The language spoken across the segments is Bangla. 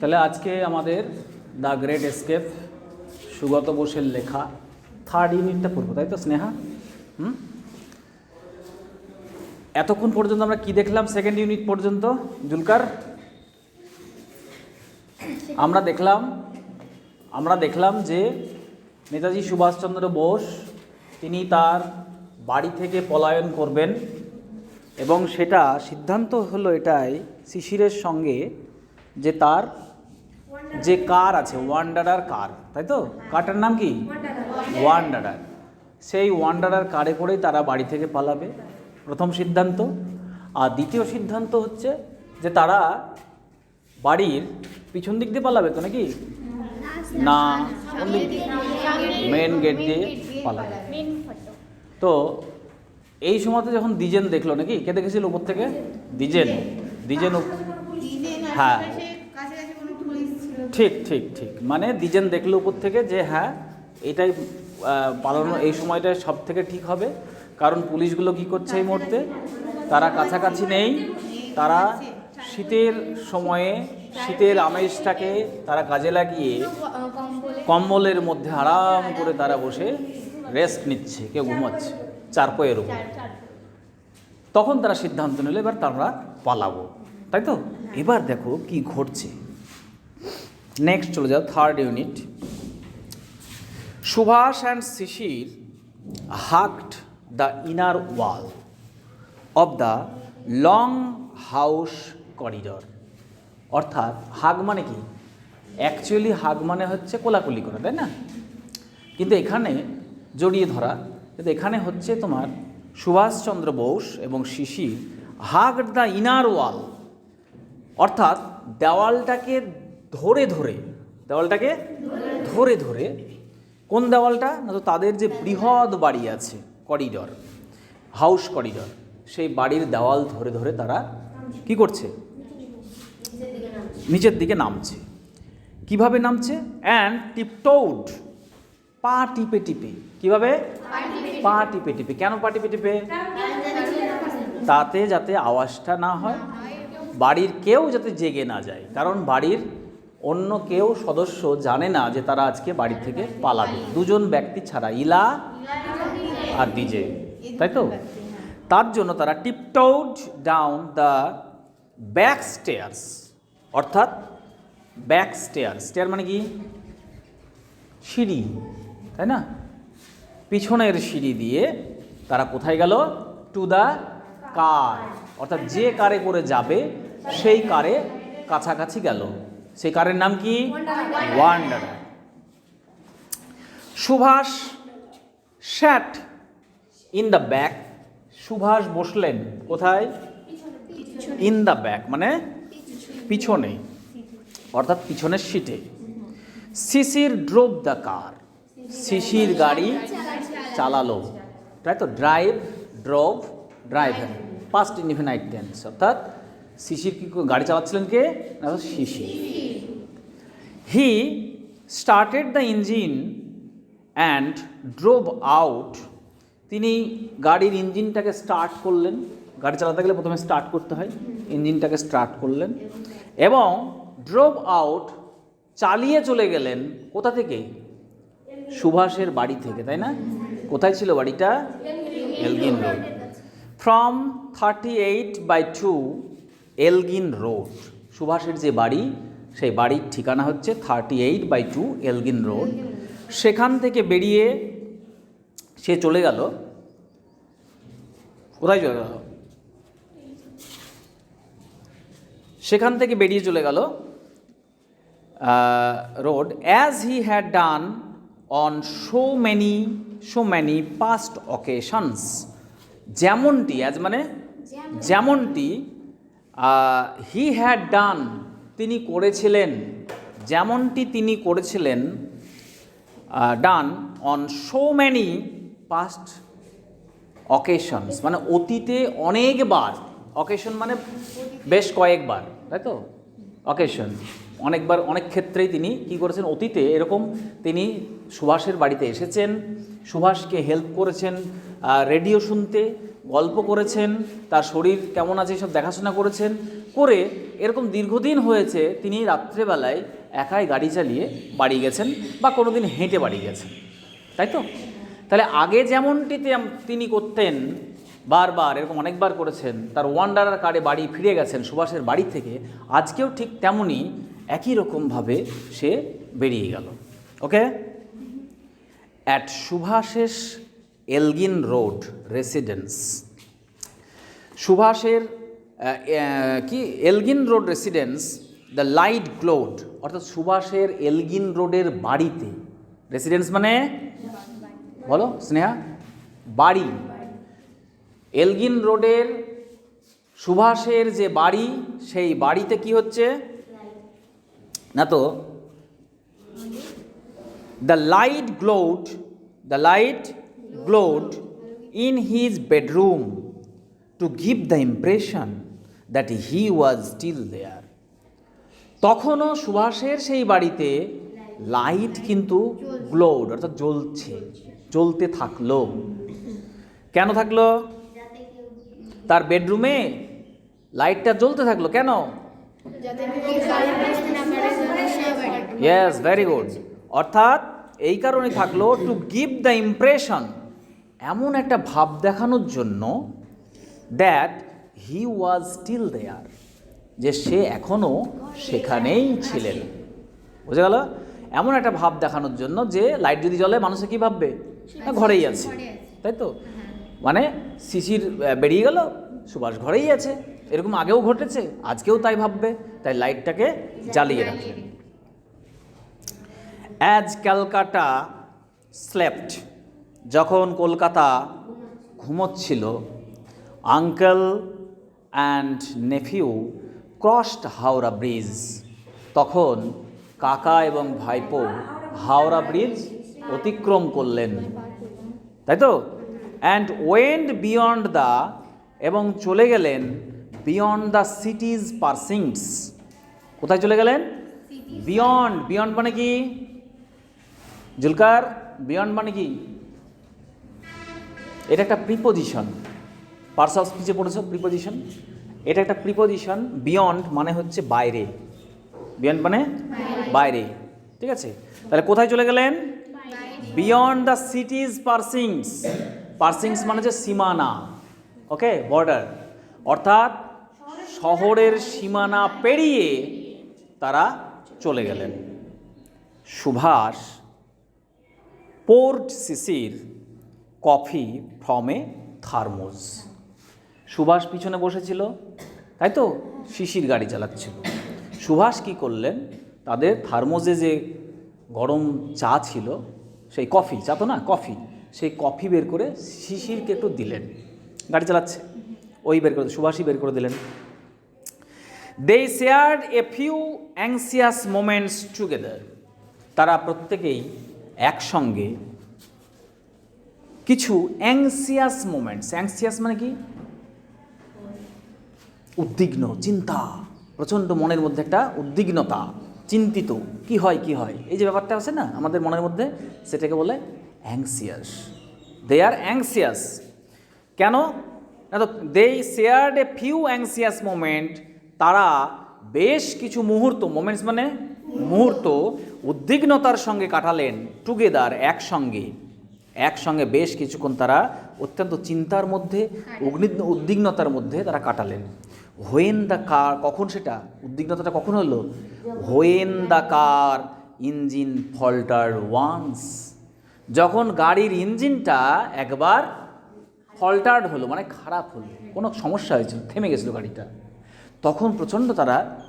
তাহলে আজকে আমাদের দ্য গ্রেট এসকেপ, সুগত বোসের লেখা থার্ড ইউনিটটা পড়ব, তাই তো স্নেহা? হুম? এতক্ষণ পর্যন্ত আমরা কি দেখলাম সেকেন্ড ইউনিট পর্যন্ত? জুলকার? আমরা দেখলাম আমরা দেখলাম যে নেতাজি সুভাষচন্দ্র বোস, তিনি তার বাড়ি থেকে পলায়ন করবেন এবং সেটা সিদ্ধান্ত হলো এটাই শিশিরের সঙ্গে যে তার যে কার আছে ওয়ান্ডারার কার তাই তো? কারটার নাম কি? ওয়ান্ডারার। সেই ওয়ান্ডারার কারে করেই তারা বাড়ি থেকে পালাবে প্রথম সিদ্ধান্ত। আর দ্বিতীয় সিদ্ধান্ত হচ্ছে যে তারা বাড়ির পিছন দিক দিয়ে পালাবে তো নাকি? না মেন গেট দিয়ে পালাবে। তো এই সময়তে যখন দ্বিজেন দেখল নাকি? কে দেখেছিল উপর থেকে? দ্বিজেন দ্বিজেন উপ- হ্যাঁ। ঠিক ঠিক ঠিক। মানে দ্বিজেন দেখল উপর থেকে যে হ্যাঁ এটাই পালানো এই সময়টা সব থেকে ঠিক হবে। কারণ পুলিশগুলো কি করছে এই মুহূর্তে? তারা কাছাকাছি নেই। তারা শীতের সময়ে, শীতের আমেজটাকে তারা কাজে লাগিয়ে কম্বলের মধ্যে আরাম করে তারা বসে রেস্ট নিচ্ছে, কেউ ঘুমাচ্ছে, চারপয়ের উপর। তখন তারা সিদ্ধান্ত নিল, এবার তারা পালাবো। তাই তো? এবার দেখো কি ঘটছে। নেক্সট চলে যাও third unit Subhas and Sisir hugged the inner wall of the long house corridor অর্থাৎ হাগ মানে কি? অ্যাকচুয়ালি হাগ মানে হচ্ছে কোলাকুলি করা, তাই না? কিন্তু এখানে জড়িয়ে ধরা, কিন্তু এখানে হচ্ছে তোমার সুভাষচন্দ্র বোস এবং শিশির হাগ দ্য ইনার ওয়াল অর্থাৎ দেওয়ালটাকে ধরে ধরে, দেওয়ালটাকে ধরে ধরে, কোন দেওয়ালটা? না তো তাদের যে বৃহৎ বাড়ি আছে করিডর হাউস করিডর সেই বাড়ির দেওয়াল ধরে ধরে তারা কি করছে? নিচের দিকে নামছে। কীভাবে নামছে? অ্যান্ড টিপটোড পা টিপে টিপে। কীভাবে? পা টিপে টিপে। কেন পা টিপে টিপে? তাতে যাতে আওয়াজটা না হয়, বাড়ির কেউ যাতে জেগে না যায়। কারণ বাড়ির অন্য কেউ সদস্য জানে না যে তারা আজকে বাড়ি থেকে পালাবে। দুজন ব্যক্তি ছাড়া, ইলা আর ডিজে, তাই তো? তার জন্য তারা tiptoed down the back stairs অর্থাৎ ব্যাক স্টেয়ার স্টেয়ার মানে কি? সিঁড়ি, তাই না? পিছনের সিঁড়ি দিয়ে তারা কোথায় গেল? টু দ্য কার অর্থাৎ যে কারে করে যাবে, সেই কারে কাছাকাছি গেল। সেই কারের নাম কি? Wanderer Subhas sat in the back Subhas বসলেন কোথায়? ইন দ্য ব্যাক মানে পিছনে অর্থাৎ পিছনের সিটে শিশির ড্রোভ দ্য কার শিশির গাড়ি চালালো। তাই তো drive drove driver past infinite tense অর্থাৎ শিশির কি গাড়ি চালাচ্ছিলেন কে? না Sisir. He started the engine and drove out তিনি গাড়ির ইঞ্জিনটাকে স্টার্ট করলেন। গাড়ি চালাতে গেলে প্রথমে স্টার্ট করতে হয়। ইঞ্জিনটাকে স্টার্ট করলেন। এবং ড্রোভ আউট চালিয়ে চলে গেলেন কোথা থেকে? সুভাষের বাড়ি থেকে, তাই না? কোথায় ছিল বাড়িটা? Elgin road. From thirty eight by two Elgin road. সুভাষের যে বাড়ি সেই বাড়ির ঠিকানা হচ্ছে thirty eight by two Elgin road. সেখান থেকে বেরিয়ে সে চলে গেল। কোথায় চলে গেল? সেখান থেকে বেরিয়ে চলে গেল road. As he had done on so many so many past occasions যেমনটি অ্যাজ মানে? যেমনটি হি হ্যাড ডান তিনি করেছিলেন, যেমনটি তিনি করেছিলেন done on so many past occasions মানে অতীতে অনেকবার অকেশন মানে বেশ কয়েকবার, তাই তো? অকেশন অনেকবার, অনেক ক্ষেত্রেই তিনি কি করেছেন? অতীতে এরকম তিনি সুভাষের বাড়িতে এসেছেন, সুভাষকে হেল্প করেছেন রেডিও শুনতে গল্প করেছেন, তার শরীর কেমন আছে সব দেখাশোনা করেছেন, করে এরকম দীর্ঘদিন হয়েছে তিনি রাত্রেবেলায় একাই গাড়ি চালিয়ে বাড়ি গেছেন বা কোনো দিন হেঁটে বাড়ি গেছেন। তাই তো? তাহলে আগে যেমনটিতে আম- তিনি করতেন, বারবার এরকম অনেকবার করেছেন, তার ওয়ান্ডারার কারে বাড়ি ফিরে গেছেন, সুভাষের বাড়ি থেকে, আজকেও ঠিক তেমনই একই রকমভাবে সে বেরিয়ে গেল। Okay at Subhas's Elgin road residence. সুভাষের কি? Elgin road residence, the light glowed, অর্থাৎ সুভাষের এলগিন রোডের বাড়িতে। রেসিডেন্স মানে? বলো, স্নেহা। বাড়ি। এলগিন রোডের সুভাষের যে বাড়ি, সেই বাড়িতে কি হচ্ছে? না তো? The light glowed, the light glowed in his bedroom to give the impression that he was still there তখনও সুভাষের সেই বাড়িতে লাইট কিন্তু গ্লোড অর্থাৎ জ্বলছে, জ্বলতে থাকল। কেন থাকল? তার বেডরুমে লাইটটা জ্বলতে থাকল কেন? ইয়েস ভেরি গুড অর্থাৎ এই কারণে থাকল টু গিভ দ্য ইমপ্রেশন এমন একটা ভাব দেখানোর জন্য দ্যাট হি ওয়াজ স্টিল দেয়ার যে সে এখনও সেখানেই ছিলেন। বুঝে গেল? এমন একটা ভাব দেখানোর জন্য যে লাইট যদি জ্বলে মানুষে কি ভাববে? না ঘরেই আছে তাই তো? মানে শিশির বেরিয়ে গেল সুভাষ ঘরেই আছে। এরকম আগেও ঘটেছে আজকেও তাই ভাববে তাই লাইটটাকে জ্বালিয়ে রাখে। অ্যাজ ক্যালকাটা স্লেপ্ট যখন Kolkata ঘুমোচ্ছিল uncle and nephew crossed Howrah bridge. তখন কাকা এবং ভাইপো হাওড়া ব্রিজ অতিক্রম করলেন। তাই তো? অ্যান্ড ওয়েন্ড বিয়ন্ড দ্য এবং চলে গেলেন বিয়ন্ড দ্য সিটিজ পারসিংস কোথায় চলে গেলেন? বিয়ন্ড বিয়ন্ড মানে কি? জুলকার বিয়ন্ড মানে কি? এটা একটা প্রিপোজিশন পার্স অফ স্পিচে পড়েছো প্রিপোজিশন এটা একটা প্রিপোজিশন বিয়ন্ড মানে হচ্ছে বাইরে। বিয়ন্ড মানে বাইরে। ঠিক আছে? তাহলে কোথায় চলে গেলেন? Beyond the cities parsings parsings মানে হচ্ছে সীমানা। ওকে বর্ডার অর্থাৎ শহরের সীমানা পেরিয়ে তারা চলে গেলেন। Subhas poured Sisir coffee from a thermos Subhas পিছনে বসেছিল, তাই তো? শিশির গাড়ি চালাচ্ছিল। সুভাষ কি করলেন? তাদের থার্মোসে যে গরম চা ছিল, সেই কফি, চা তো না, কফি, সেই কফি বের করে শিশিরকে একটু দিলেন। গাড়ি চালাচ্ছে। ওই বের করে, সুভাষই বের করে দিলেন। They shared a few anxious moments together তারা প্রত্যেকেই একসঙ্গে কিছু অ্যাংসিয়াস মোমেন্টস অ্যাংসিয়াস মানে কি? উদ্বিগ্ন, চিন্তা, প্রচণ্ড মনের মধ্যে একটা উদ্বিগ্নতা, চিন্তিত, কি হয় কি হয়? এই যে ব্যাপারটা আছে না, আমাদের মনের মধ্যে, সেটাকে বলে অ্যাংসিয়াস দে আর অ্যাংসিয়াস কেন? না তো they shared a few anxious moment তারা বেশ কিছু মুহূর্ত মোমেন্টস মানে মুহূর্ত, উদ্বিগ্নতার সঙ্গে কাটালেন টুগেদার একসঙ্গে। একসঙ্গে বেশ কিছুক্ষণ তারা অত্যন্ত চিন্তার মধ্যে অগ্নি উদ্বিগ্নতার মধ্যে তারা কাটালেন। হোয়েন দ্য কার কখন সেটা? উদ্বিগ্নতাটা কখন হলো? When the car engine falter once. যখন গাড়ির ইঞ্জিনটা একবার ফল্টার্ড হলো মানে খারাপ হলো কোনো সমস্যা হয়েছিল থেমে গেছিল গাড়িটা তখন প্রচণ্ড তারা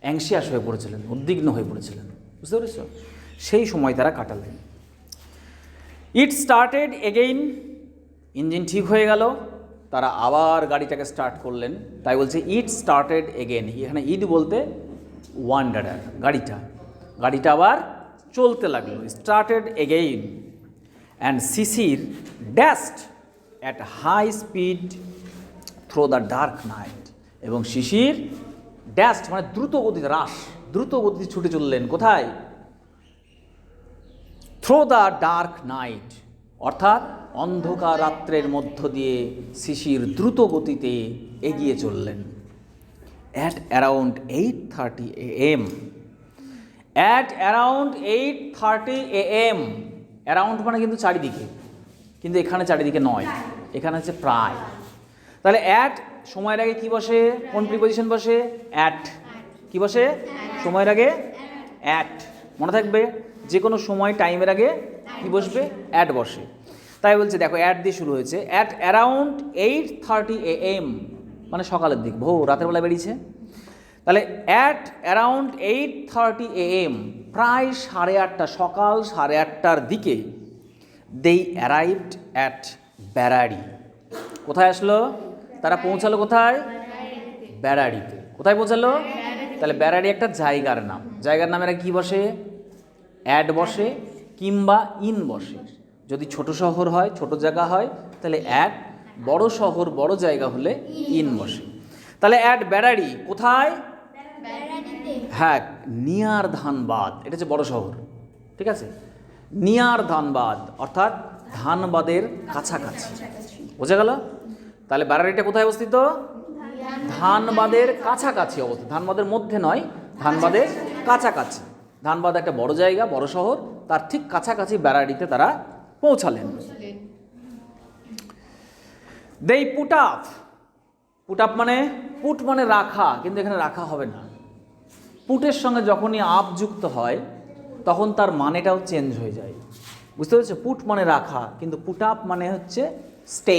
অ্যাংশিয়াস হয়ে পড়েছিলেন উদ্বিগ্ন হয়ে পড়েছিলেন। বুঝতে পেরেছ? সেই সময় তারা কাটালেন। ইট স্টার্টেড এগেইন ইঞ্জিন ঠিক হয়ে গেল। তারা আবার গাড়িটাকে স্টার্ট করলেন। তাই বলছে ইট স্টার্টেড এগেন এখানে ইট বলতে ওয়ান্ডারার গাড়িটা। গাড়িটা আবার চলতে লাগল। Started again and Sisir dashed at high speed through the dark night এবং শিশির ড্যাস্ট মানে দ্রুত গতিতে, হ্রাস। দ্রুত গতিতে ছুটে চললেন। কোথায়? থ্রো দ্য ডার্ক নাইট অর্থাৎ অন্ধকার রাত্রের মধ্য দিয়ে শিশির দ্রুত গতিতে এগিয়ে চললেন। At around eight thirty A M at around eight thirty A M around মানে কিন্তু চারিদিকে কিন্তু এখানে চারিদিকে নয় এখানে হচ্ছে প্রায়। তাহলে অ্যাট সময়ের আগে কি বসে? কোন প্রিপোজিশন বসে? অ্যাট কি বসে? সময়ের আগে? অ্যাট মনে থাকবে? যে কোনো সময় টাইমের আগে কি বসবে? অ্যাট বসে। তাই বলছে, দেখো অ্যাট দিয়ে শুরু হয়েছে। At around eight thirty A M মানে সকালের দিক ভো রাতের বেলা বেরিয়েছে। তাহলে at around eight thirty A M প্রায় সাড়ে আটটা, সকাল সাড়ে আটটার দিকে দেই অ্যারাইভড অ্যাট ব্যারাড়ি কোথায় আসলো? তারা পৌঁছালো কোথায়? ব্যারাড়িতে কোথায় পৌঁছালো? তাহলে ব্যারাড়ি একটা জায়গার নাম। জায়গার নামের আগে কী বসে? অ্যাড বসে কিংবা ইন বসে। যদি ছোট শহর হয় ছোট জায়গা হয় তাহলে অ্যাড। বড় শহর বড় জায়গা হলে ইন বসে। তাহলে অ্যাড ব্যারাড়ি কোথায়? হ্যাঁ নিয়ার ধানবাদ এটা হচ্ছে বড় শহর। ঠিক আছে? নিয়ার ধানবাদ অর্থাৎ ধানবাদের কাছাকাছি। বোঝা গেল? তাহলে ব্যারাড়িটা কোথায় অবস্থিত? ধানবাদের কাছাকাছি অবস্থিত। ধানবাদের মধ্যে নয় ধানবাদের কাছাকাছি। ধানবাদ একটা বড় জায়গা বড় শহর তার ঠিক কাছাকাছি ব্যারাড়িতে তারা পৌঁছালেন। They put up. Put up মানে পুট মানে রাখা কিন্তু এখানে রাখা হবে না। পুটের সঙ্গে যখনই আপ যুক্ত হয় তখন তার মানেটাও চেঞ্জ হয়ে যায়। বুঝতে পেরেছ? পুট মানে রাখা কিন্তু পুট আপ মানে হচ্ছে স্টে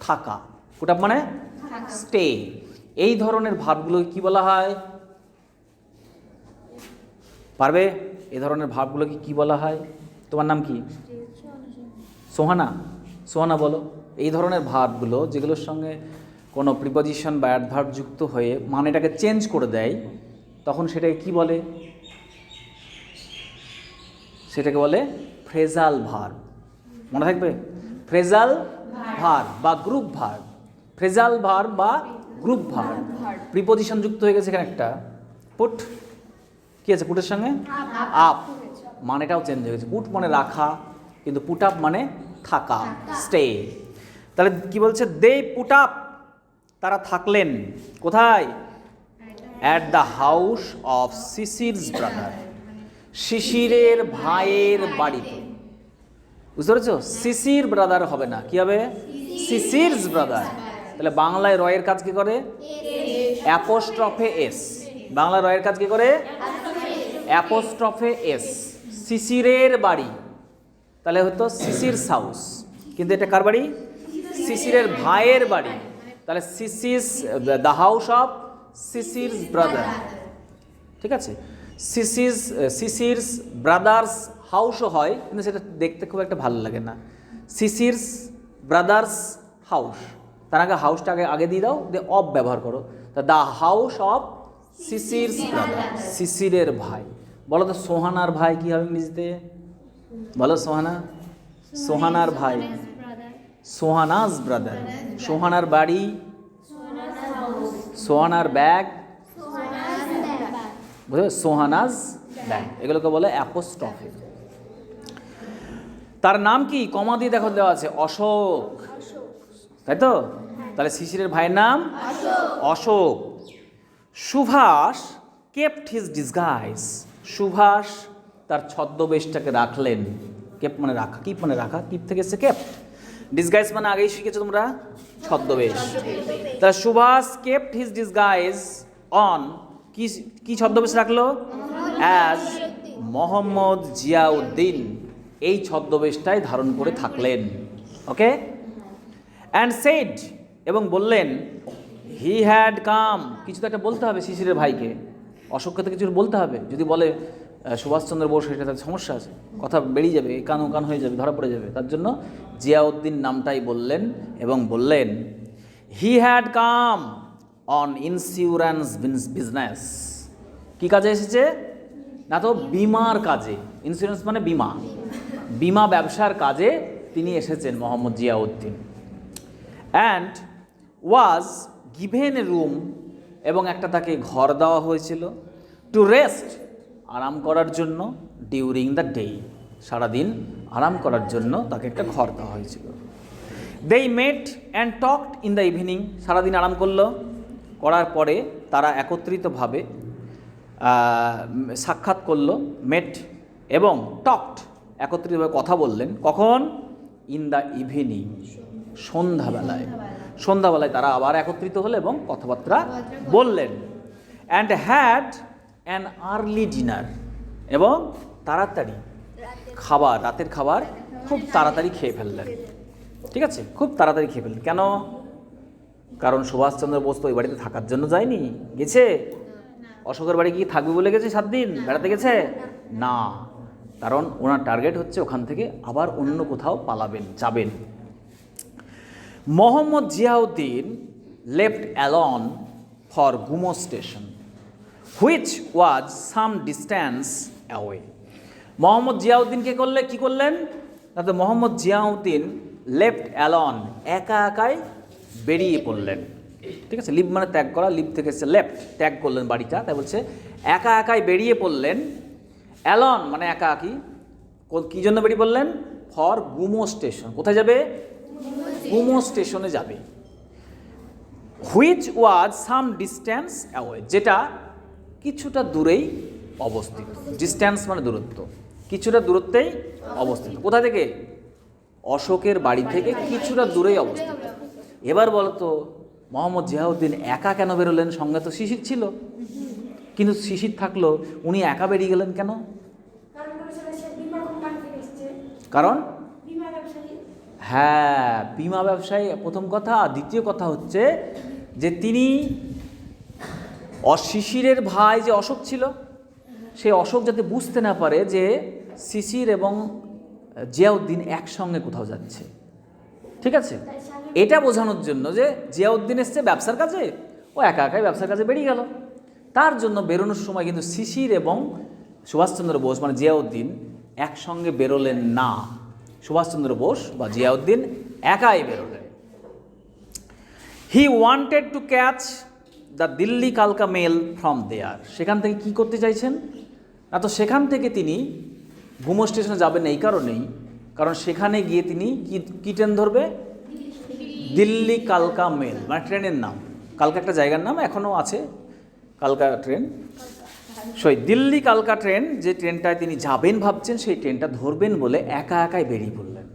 থাকা। পুট আপ মানে স্টে। এই ধরনের ভাবগুলো কি বলা হয়? পারবে? এ ধরনের ভাবগুলোকে কি বলা হয়? তোমার নাম কি? সোহানা। সোহানা বলো। এই ধরনের ভাবগুলো যেগুলোর সঙ্গে কোনো প্রিপোজিশন বা অ্যাডভার্ব যুক্ত হয়ে মানেটাকে চেঞ্জ করে দেয় তখন সেটাকে কি বলে? সেটাকে বলে ফ্রেজাল ভার মনে থাকবে? ফ্রেজাল ভার বা গ্রুপ ভার ফ্রেজাল ভার বা গ্রুপ ভার প্রিপোজিশন যুক্ত হয়ে গেছে এখানে একটা। পুট কি আছে পুটের সঙ্গে? আপ। মানেটাও চেঞ্জ হয়ে গেছে। পুট মানে রাখা কিন্তু পুট আপ মানে থাকা স্টে তাহলে কি বলছে? They put up. তারা থাকলেন। কোথায়? At the house of Sisir's brother শিশিরের ভাইয়ের বাড়িতে। বুঝতে পেরেছ? শিশির ব্রাদার হবে না। কি হবে? সিসিরস ব্রাদার তাহলে বাংলায় রয়ের কাজ কি করে? অ্যাপোস্ট্রফে এস বাংলা রয়ের কাজ কি করে? Apostrophe S. শিশিরের বাড়ি। তাহলে হতো শিশির হাউস কিন্তু এটা কার বাড়ি? শিশিরের ভাইয়ের বাড়ি। তাহলে শিশিস the house of Sisir brother ঠিক আছে? সিসিস সিসিরস ব্রাদার্স হাউসও হয়, কিন্তু সেটা দেখতে খুব একটা ভালো লাগে না। সিসিরস ব্রাদার্স হাউস তার আগে হাউসটা আগে আগে দিয়ে দাও, দিয়ে অফ ব্যবহার করো। তা the house of Sisir's brother সিসিরের ভাই। বলো তো, সোহানার ভাই কি হবে ইংরেজিতে বলো সোহানা। সোহানার ভাই। সোহানাস ব্রাদার। সোহানার বাড়ি? সোহানার ব্যাগ? বুঝলে? সোহানাজ ব্যাগ। এগুলোকে বলে অ্যাপোস্টফে তার নাম কি? কমা দিয়ে দেখো, দেওয়া আছে। অশোক। তাই তো? তাহলে শিশিরের ভাইয়ের নাম? Ashok. Subhash kept his disguise Subhash তার ছদ্মবেশটাকে রাখলেন। কেপ মানে রাখা কিপ মানে রাখা কিপ থেকে এসছে কেপ্ট ডিসগাইজ মানে আগেই শিখেছো তোমরা? ছদ্মবেশ। তাহলে Subhash kept his disguise on কি কি ছদ্মবেশ রাখল? অ্যাজ মোহাম্মদ জিয়াউদ্দিন। এই ছদ্মবেশটাই ধারণ করে থাকলেন। ওকে অ্যান্ড সেড এবং বললেন হি হ্যাড কাম কিছু তো একটা বলতে হবে শিশিরের ভাইকে। অশোককে তো কিছু বলতে হবে। যদি বলে সুভাষচন্দ্র বোস এটা তার সমস্যা আছে। কথা বেরিয়ে যাবে কান কান হয়ে যাবে, ধরা পড়ে যাবে। তার জন্য জিয়াউদ্দিন নামটাই বললেন এবং বললেন he had come on insurance business কি কাজে এসেছে? না তো, বিমার কাজে। ইন্স্যুরেন্স মানে বিমা। বিমা ব্যবসার কাজে তিনি এসেছেন Mohammad Ziauddin. And was given room এবং একটা তাকে ঘর দেওয়া হয়েছিল টু রেস্ট, আরাম করার জন্য ডিউরিং দ্য ডে, সারাদিন আরাম করার জন্য তাকে একটা ঘর দেওয়া হয়েছিল। They met and talked in the evening সারাদিন আরাম করল, করার পরে তারা একত্রিতভাবে সাক্ষাৎ করল মেট এবং টকড একত্রিতভাবে কথা বললেন, কখন? ইন দ্য ইভিনিং সন্ধ্যাবেলায়। সন্ধ্যাবেলায় তারা আবার একত্রিত হলো এবং কথাবার্তা বললেন। And had an early dinner এবং তাড়াতাড়ি খাবার রাতের খাবার খুব তাড়াতাড়ি খেয়ে ফেললেন। ঠিক আছে? খুব তাড়াতাড়ি খেয়ে ফেললেন। কেন? কারণ সুভাষচন্দ্র বোস তো ওই বাড়িতে থাকার জন্য যায়নি। গেছে? অশোকের বাড়ি কি থাকবে বলে গেছে সাত দিন? বেড়াতে গেছে? না কারণ ওনার টার্গেট হচ্ছে ওখান থেকে আবার অন্য কোথাও পালাবেন যাবেন। Mohammad Ziauddin left alone for Gomoh station which was some distance away Mohammad জিয়াউদ্দিনকে করলে কি করলেন? তাতে মোহাম্মদ জিয়াউদ্দিন লেফট অ্যালন একা একাই বেরিয়ে পড়লেন। ঠিক আছে? লিভ মানে ত্যাগ করা লিভ থেকে এসছে লেফট ত্যাগ করলেন বাড়িটা, তাই বলছে, একা একাই বেরিয়ে পড়লেন। অ্যালন মানে একা একই, কী জন্য বেরিয়ে পড়লেন? ফর গুমো স্টেশন কোথায় যাবে? গুমো স্টেশনে যাবে। Which was some distance away যেটা কিছুটা দূরেই অবস্থিত। ডিস্ট্যান্স মানে দূরত্ব। কিছুটা দূরত্বেই অবস্থিত। কোথা থেকে? অশোকের বাড়ি থেকে কিছুটা দূরেই অবস্থিত। এবার বলতো মোহাম্মদ জিয়াউদ্দিন একা কেন বেরোলেন? সঙ্গে তো শিশির ছিল। কিন্তু শিশির থাকল উনি একা বেরিয়ে গেলেন কেন? কারণ বলেছিল সে বিমা কোম্পানি থেকে এসছে কারণ বিমা ব্যবসায়ী হ্যাঁ বিমা ব্যবসায়ী প্রথম কথা, দ্বিতীয় কথা হচ্ছে যে তিনি অশিশিরের ভাই যে অশোক ছিল, সেই অশোক যাতে বুঝতে না পারে যে শিশির এবং জিয়াউদ্দিন একসঙ্গে কোথাও যাচ্ছে। ঠিক আছে? এটা বোঝানোর জন্য যে জিয়াউদ্দিন এসছে ব্যবসার কাজে, ও একা একাই ব্যবসার কাজে বেরিয়ে গেল। তার জন্য বেরোনোর সময় কিন্তু শিশির এবং সুভাষচন্দ্র বোস মানে জিয়াউদ্দিন একসঙ্গে বেরোলেন না। সুভাষচন্দ্র বোস বা জিয়াউদ্দিন একাই বেরোলেন। He wanted to catch the Delhi কালকা মেল ফ্রম দেয়ার সেখান থেকে কি করতে চাইছেন? না তো সেখান থেকে তিনি ঘুমো স্টেশনে যাবেন এই কারণেই। কারণ সেখানে গিয়ে তিনি কি ট্রেন ধরবে? দিল্লি কালকা মেল মানে ট্রেনের নাম। কালকা একটা জায়গার নাম এখনও আছে। কালকা ট্রেন সই দিল্লি কালকা ট্রেন যে ট্রেনটায় তিনি যাবেন ভাবছেন, সেই ট্রেনটা ধরবেন বলে একা একাই বেরিয়ে পড়লেন।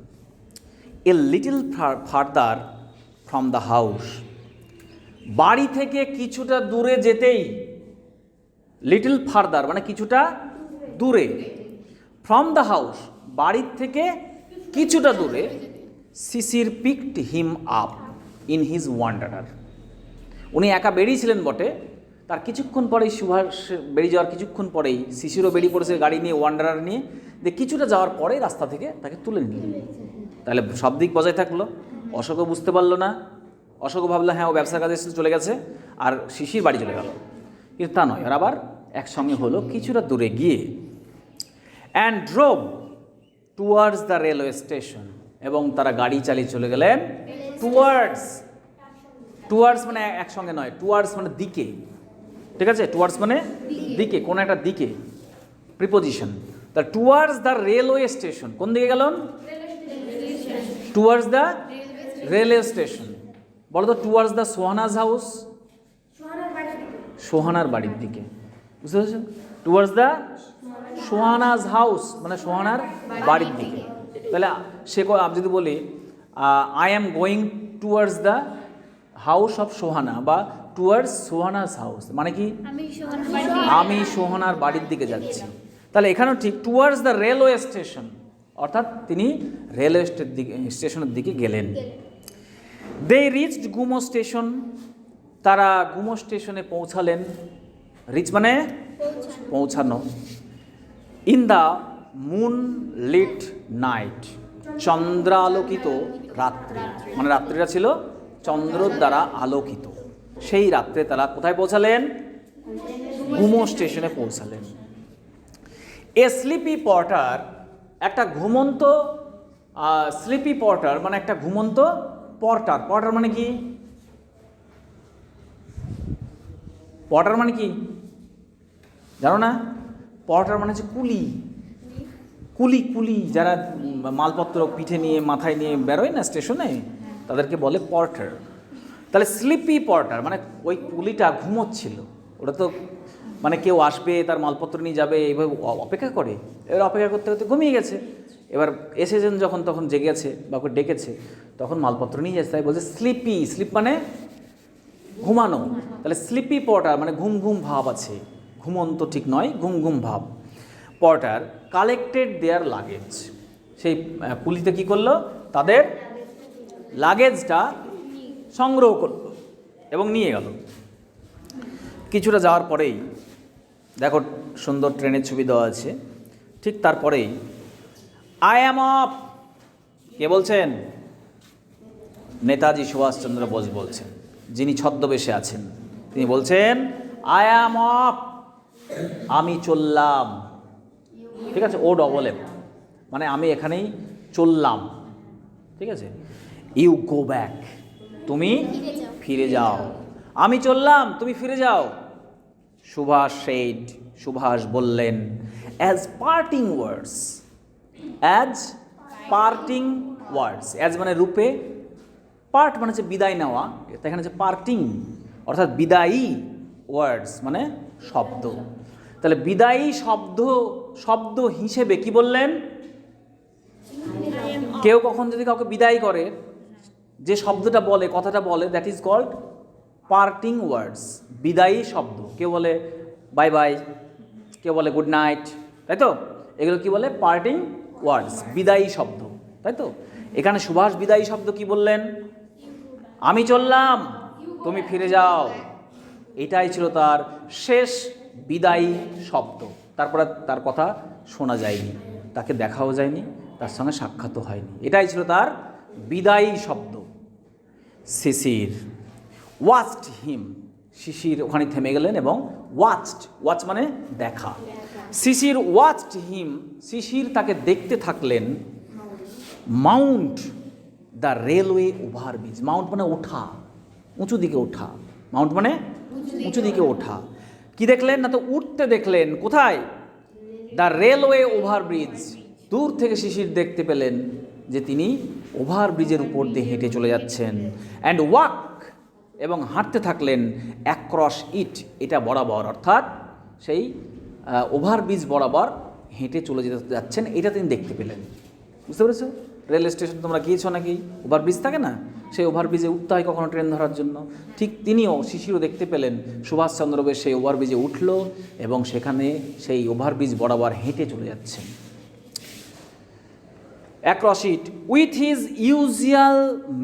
A little farther from the house. বাড়ি থেকে কিছুটা দূরে যেতেই, লিটল ফার্দার মানে কিছুটা দূরে, ফ্রম দ্য হাউস, বাড়ির থেকে কিছুটা দূরে, Sisir picked him up in his Wanderer. উনি একা বেরিয়েছিলেন বটে তার কিছুক্ষণ পরেই সুভাষ বেরিয়ে যাওয়ার কিছুক্ষণ পরেই শিশিরও বেরিয়ে পড়েছে গাড়ি নিয়ে ওয়ান্ডারার নিয়ে। যে কিছুটা যাওয়ার পরে রাস্তা থেকে তাকে তুলে নিলেন তাহলে সব দিক বজায় থাকল। অশোকও বুঝতে পারল না। অশোকও ভাবলো হ্যাঁ ও ব্যবসার কাজে চলে গেছে। আর শিশির বাড়ি চলে গেল। কিন্তু তা নয় আর আবার একসঙ্গে হলো কিছুটা দূরে গিয়ে। And drove towards the railway station এবং তারা গাড়ি চালিয়ে চলে গেলেন টুয়ার্ডস টুয়ার্ডস মানে একসঙ্গে নয় টুয়ার্ডস মানে দিকে। ঠিক আছে? টুয়ার্ডস মানে দিকে, কোন একটা দিকে প্রিপোজিশন তা টুয়ার্ডস দ্য রেলওয়ে স্টেশন কোন দিকে গেল? টুয়ার্ডস দ্য রেলওয়ে স্টেশন বলো তো টুয়ার্ডস দ্য সোহানাজ হাউস সোহানার বাড়ির দিকে। বুঝতে পেরেছ? টুয়ার্ডস দ্য সোহানাজ হাউস মানে সোহানার বাড়ির দিকে। তাহলে সে আমি যদি বলি I am going towards the house of Sohana বা টুয়ার্ডস সোহানাজ হাউস মানে কি? আমি আমি সোহানার বাড়ির দিকে যাচ্ছি। তাহলে এখানেও ঠিক টুয়ার্ডস দ্য রেলওয়ে স্টেশন অর্থাৎ তিনি রেলওয়ে দিকে স্টেশনের দিকে গেলেন। দে রিচড গুমো স্টেশন তারা গুমো স্টেশনে পৌঁছালেন। রিচ মানে? পৌঁছানো। In the moon lit night চন্দ্রালোকিত রাত্রি। মানে রাত্রিটা ছিল চন্দ্র দ্বারা আলোকিত। সেই রাত্রে তারা কোথায় পৌঁছালেন? ঘুমো স্টেশনে পৌঁছালেন। এ স্লিপি পর্টার একটা ঘুমন্ত স্লিপি পর্টার মানে একটা ঘুমন্ত পর্টার পর্টার মানে কি? পটার মানে কি? জানো না? পর্টার মানে হচ্ছে কুলি। কুলি কুলি যারা মালপত্র পিঠে নিয়ে, মাথায় নিয়ে বেরোয় না স্টেশনে, তাদেরকে বলে পর্টার তাহলে স্লিপি পর্টার মানে ওই কুলিটা ঘুমোচ্ছিল। ওটা তো মানে কেউ আসবে, তার মালপত্র নিয়ে যাবে, এইভাবে অপেক্ষা করে। এবার অপেক্ষা করতে করতে ঘুমিয়ে গেছে। এবার এসেছেন যখন তখন জেগেছে বা ওকে ডেকেছে, তখন মালপত্র নিয়ে যাচ্ছে, তাই বলছে স্লিপি, স্লিপ মানে ঘুমানো। তাহলে স্লিপি পর্টার মানে ঘুম ঘুম ভাব আছে। ঘুমন্ত ঠিক নয়, ঘুম ঘুম ভাব। Porter collected their luggage. সেই পুলিতে কি করল? তাদের লাগেজটা সংগ্রহ করল। এবং নিয়ে গেল। কিছুটা যাওয়ার পরেই, দেখো সুন্দর ট্রেনের ছবি দেওয়া আছে, ঠিক তারপরেই আই অ্যাম অফ কে বলছেন? নেতাজি সুভাষচন্দ্র বোস বলছেন, যিনি ছদ্মবেশে আছেন। তিনি বলছেন আই অ্যাম অফ আমি চললাম। ঠিক আছে, ও ডবল এম মানে আমি এখানেই চললাম। ঠিক আছে? ইউ গো ব্যাক তুমি ফিরে যাও। আমি চললাম তুমি ফিরে যাও। সুভাষ শেঠ সুভাষ বললেন as parting words as parting words as মানে রূপে পার্ট মানে হচ্ছে বিদায় নেওয়া এখানে হচ্ছে পার্টিং অর্থাৎ বিদায়ী ওয়ার্ডস মানে শব্দ। তাহলে বিদায়ী শব্দ শব্দ হিসেবে কি বললেন? কেউ কখন যদি কাউকে বিদায় করে যে শব্দটা বলে, কথাটা বলে that is called parting words বিদায়ী শব্দ। কেউ বলে, বাই বাই, কেউ বলে, গুড নাইট, তাই তো? এগুলো কি বলে? পার্টিং ওয়ার্ডস বিদায়ী শব্দ, তাই তো? এখানে সুভাষ বিদায়ী শব্দ কি বললেন? আমি চললাম, তুমি ফিরে যাও। এটাই ছিল তার শেষ বিদায়ী শব্দ। তারপরে তার কথা শোনা যায়নি, তাকে দেখাও যায়নি, তার সঙ্গে সাক্ষাৎও হয়নি। এটাই ছিল তার বিদায়ী শব্দ। শিশির। ওয়াচড হিম শিশির ওখানে থেমে গেলেন এবং ওয়াচড ওয়াচ মানে দেখা। শিশির ওয়াচড হিম শিশির তাকে দেখতে থাকলেন। Mount the railway overbridge mount মানে ওঠা, উঁচু দিকে ওঠা। মাউন্ট মানে উঁচু দিকে ওঠা। কি দেখলেন? না তো উঠতে দেখলেন। কোথায়? দ্য রেলওয়ে ওভারব্রিজ দূর থেকে শিশির দেখতে পেলেন যে তিনি ওভারব্রিজের উপর দিয়ে হেঁটে চলে যাচ্ছেন। অ্যান্ড ওয়াক এবং হাঁটতে থাকলেন অ্যাক্রস ইট এটা বরাবর। অর্থাৎ সেই ওভারব্রিজ বরাবর হেঁটে চলে যেতে যাচ্ছেন, এটা তিনি দেখতে পেলেন। বুঝতে পেরেছ? রেল স্টেশন তোমরা গিয়েছো নাকি? ওভারব্রিজ থাকে না? সেই ওভারব্রিজে উঠতে হয় কখনো ট্রেন ধরার জন্য? ঠিক তিনিও শিশিরও দেখতে পেলেন, সুভাষচন্দ্র বোস সেই ওভারব্রিজে উঠল এবং সেখানে সেই ওভারব্রিজ বরাবর হেঁটে চলে যাচ্ছেন। Across it with his usual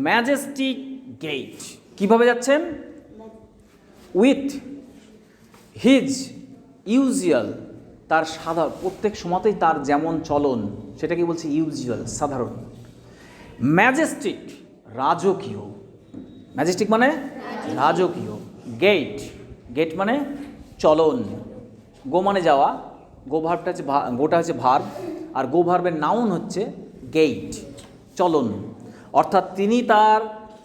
majestic gait কীভাবে যাচ্ছেন? উইথ হিজ ইউজুয়াল তার সাধারণ, প্রত্যেক সময়তেই তার যেমন চলন সেটাকে বলছে? ইউজুয়াল সাধারণ। ম্যাজেস্টিক রাজকীয়। ম্যাজেস্টিক মানে? রাজকীয়। গেট গেট মানে চলন। গো মানে যাওয়া, গো ভার্বটা হচ্ছে গোটা হচ্ছে ভার্ব আর গো ভার্বের নাউন হচ্ছে গেট চলন। অর্থাৎ তিনি তার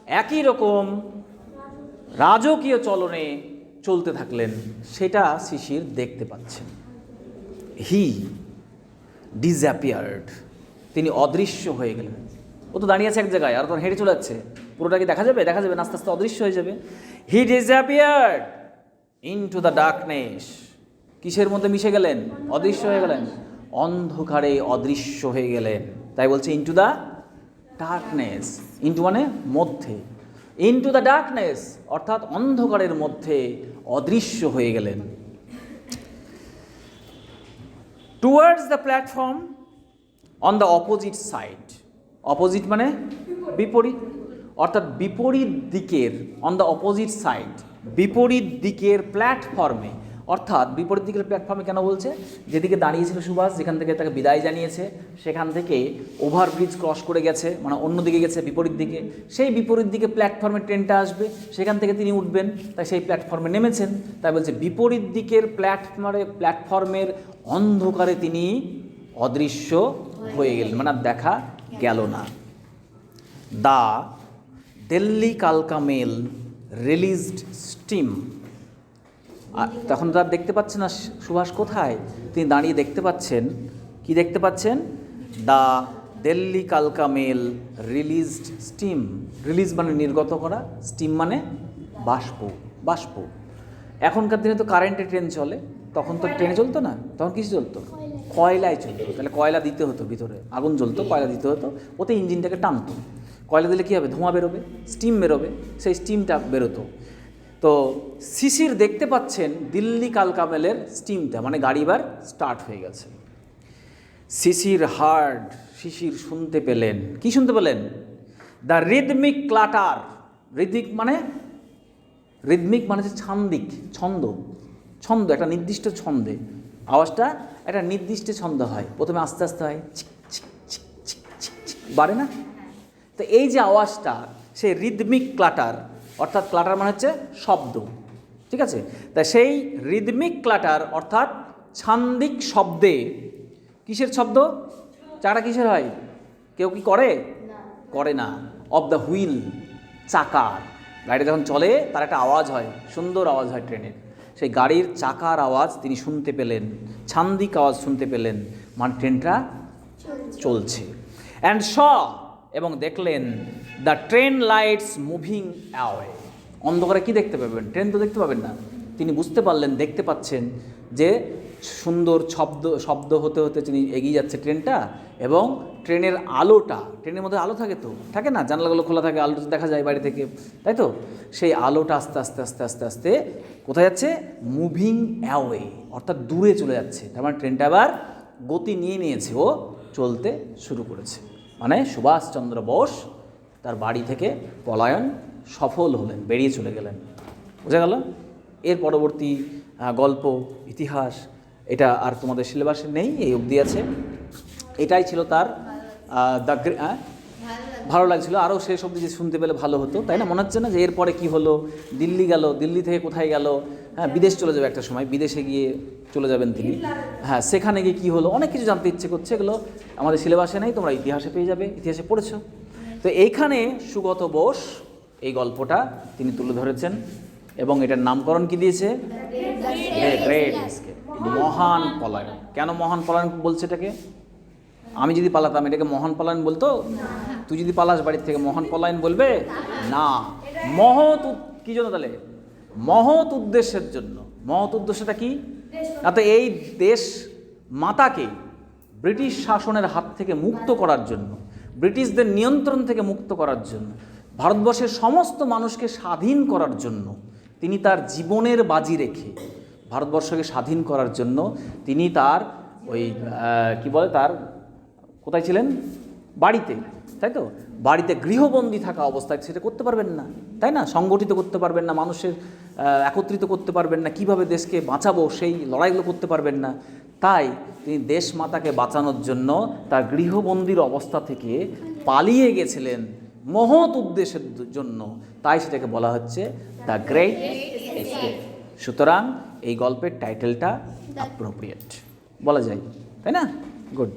একই রকম রাজকীয় চলনে চলতে থাকলেন, সেটা শিশির দেখতে পাচ্ছেন। হি ডিজ্যাপিয়ার্ড তিনি অদৃশ্য হয়ে গেলেন। ও তো দাঁড়িয়ে আছে এক জায়গায়, আর তখন হেঁটে চলে যাচ্ছে। পুরোটা কি দেখা যাবে? দেখা যাবে আস্তে আস্তে অদৃশ্য হয়ে যাবে। He disappeared into the darkness কিসের মধ্যে মিশে গেলেন? অদৃশ্য হয়ে গেলেন। অন্ধকারে অদৃশ্য হয়ে গেলেন। তাই বলছে ইন্টু দ্য ডার্কনেস ইন্টু মানে মধ্যে। ইন্টু দ্য ডার্কনেস অর্থাৎ অন্ধকারের মধ্যে অদৃশ্য হয়ে গেলেন। Towards the platform on the opposite side opposite মানে বিপরীত। অর্থাৎ বিপরীত দিকের অন দ্য অপোজিট সাইড বিপরীত দিকের প্ল্যাটফর্মে অর্থাৎ বিপরীত দিকের প্ল্যাটফর্মে কেন বলছে? যেদিকে দাঁড়িয়েছিল সুভাষ, যেখান থেকে তাকে বিদায় জানিয়েছে, সেখান থেকে ওভারব্রিজ ক্রস করে গেছে মানে অন্য দিকে গেছে বিপরীত দিকে। সেই বিপরীত দিকে প্ল্যাটফর্মে ট্রেনটা আসবে, সেখান থেকে তিনি উঠবেন, তাই সেই প্ল্যাটফর্মে নেমেছেন। তাই বলছে, বিপরীত দিকের প্ল্যাটফর্মে প্ল্যাটফর্মের অন্ধকারে তিনি অদৃশ্য হয়ে গেলেন মানে দেখা গেল না। দ্য দিল্লি কালকা মেল রিলিজড স্টিম তখন তার দেখতে পাচ্ছে না, সুভাষ কোথায়? তিনি দাঁড়িয়ে দেখতে পাচ্ছেন। কি দেখতে পাচ্ছেন? দ্য দিল্লি কালকা মেল রিলিজড স্টিম। রিলিজ মানে নির্গত করা, স্টিম মানে বাষ্প বাষ্প। এখনকার দিনে তো কারেন্টে ট্রেন চলে, তখন তো ট্রেনে চলতো না? তখন কিছু চলতো? কয়লায় চলতো। তাহলে কয়লা দিতে হতো ভিতরে, আগুন জ্বলতো, কয়লা দিতে হতো, ওতে ইঞ্জিনটাকে টানতো। কয়লা দিলে কী হবে? ধোঁয়া বেরোবে, স্টিম বেরোবে, সেই স্টিমটা বেরোতো। তো শিশির দেখতে পাচ্ছেন দিল্লি কালকামেলের স্টিমটা মানে গাড়ি এবার স্টার্ট হয়ে গেছে। শিশির হার্ড শিশির শুনতে পেলেন। কি শুনতে পেলেন? দ্য রিদমিক ক্লাটার রিদিক মানে? রিদমিক মানে হচ্ছে ছান্দিক, ছন্দ। ছন্দ, একটা নির্দিষ্ট ছন্দে। আওয়াজটা একটা নির্দিষ্ট ছন্দ হয়। প্রথমে আস্তে আস্তে হয় বাড়ে না? তো এই যে আওয়াজটা, সেই রিদমিক ক্লাটার অর্থাৎ ক্লাটার মানে হচ্ছে শব্দ ঠিক আছে? তা সেই রিদমিক ক্লাটার অর্থাৎ ছান্দিক শব্দে কিসের শব্দ? চাকাটা কিসের হয়? কেউ কি করে? করে না। অফ দ্য হুইল চাকার। গাড়িটা যখন চলে তার একটা আওয়াজ হয় সুন্দর আওয়াজ হয় ট্রেনের। সেই গাড়ির চাকার আওয়াজ তিনি শুনতে পেলেন ছান্দিক আওয়াজ শুনতে পেলেন। মানে ট্রেনটা চলছে। অ্যান্ড শ এবং দেখলেন the train lights moving away অন্ধকারে কি দেখতে পাবেন? ট্রেন তো দেখতে পাবেন না। তিনি বুঝতে পারলেন, দেখতে পাচ্ছেন যে সুন্দর শব্দ শব্দ হতে হতে তিনি এগিয়ে যাচ্ছে ট্রেনটা এবং ট্রেনের আলোটা, ট্রেনের মধ্যে আলো থাকে তো? থাকে না? জানলাগুলো খোলা থাকে আলো দেখা যায় বাড়ি থেকে, তাই তো? সেই আলোটা আস্তে আস্তে আস্তে আস্তে আস্তে কোথায় যাচ্ছে? মুভিং অ্যাওয়ে অর্থাৎ দূরে চলে যাচ্ছে। তার মানে ট্রেনটা আবার গতি নিয়ে নিয়েছে, ও চলতে শুরু করেছে। মানে সুভাষচন্দ্র বোস তার বাড়ি থেকে পলায়ন সফল হলেন, বেরিয়ে চলে গেলেন। বোঝা গেল? এর পরবর্তী গল্প, ইতিহাস, এটা আর তোমাদের সিলেবাসে নেই, এই অবধি আছে। এটাই ছিল তার দ্য ভালো লাগছিল। আরও শেষ অবধি যে শুনতে পেলে ভালো হতো, তাই না? মনে হচ্ছে না যে এরপরে কি হলো? দিল্লি গেল, দিল্লি থেকে কোথায় গেল? হ্যাঁ বিদেশ চলে যাবে একটা সময়, বিদেশে গিয়ে চলে যাবেন তিনি। হ্যাঁ সেখানে গিয়ে কী হলো? অনেক কিছু জানতে ইচ্ছে করছে, এগুলো আমাদের সিলেবাসে নেই, তোমরা ইতিহাসে পেয়ে যাবে, ইতিহাসে পড়েছো। তো এইখানে সুগত বোস, এই গল্পটা তিনি তুলে ধরেছেন, এবং এটার নামকরণ কি দিয়েছে? মহান পলায়ন। কেন মহান পলায়ন বলছে এটাকে? আমি যদি পালাতাম, এটাকে মহান পলায়ন বলতো? তুই যদি পালাস বাড়ির থেকে, মহান পলায়ন বলবে? না। মহৎ কি জন্য তাহলে? মহৎ উদ্দেশ্যের জন্য। মহৎ উদ্দেশ্যটা কি? না তো এই দেশ মাতাকে ব্রিটিশ শাসনের হাত থেকে মুক্ত করার জন্য ব্রিটিশদের নিয়ন্ত্রণ থেকে মুক্ত করার জন্য ভারতবর্ষের সমস্ত মানুষকে স্বাধীন করার জন্য তিনি তার জীবনের বাজি রেখে ভারতবর্ষকে স্বাধীন করার জন্য তিনি তার ওই কি বলে তার কোথায় ছিলেন? বাড়িতে তাই তো? বাড়িতে গৃহবন্দী থাকা অবস্থায় সেটা করতে পারবেন না তাই না? সংগঠিত করতে পারবেন না মানুষের একত্রিত করতে পারবেন না কীভাবে দেশকে বাঁচাবো সেই লড়াইগুলো করতে পারবেন না। তাই তিনি দেশ মাতাকে বাঁচানোর জন্য তার গৃহবন্দির অবস্থা থেকে পালিয়ে গেছিলেন মহৎ উদ্দেশ্যের জন্য। তাই সেটাকে বলা হচ্ছে দ্য গ্রেট সুতরাং এই গল্পের টাইটেলটা অ্যাপ্রোপ্রিয়েট বলা যায় তাই না? গুড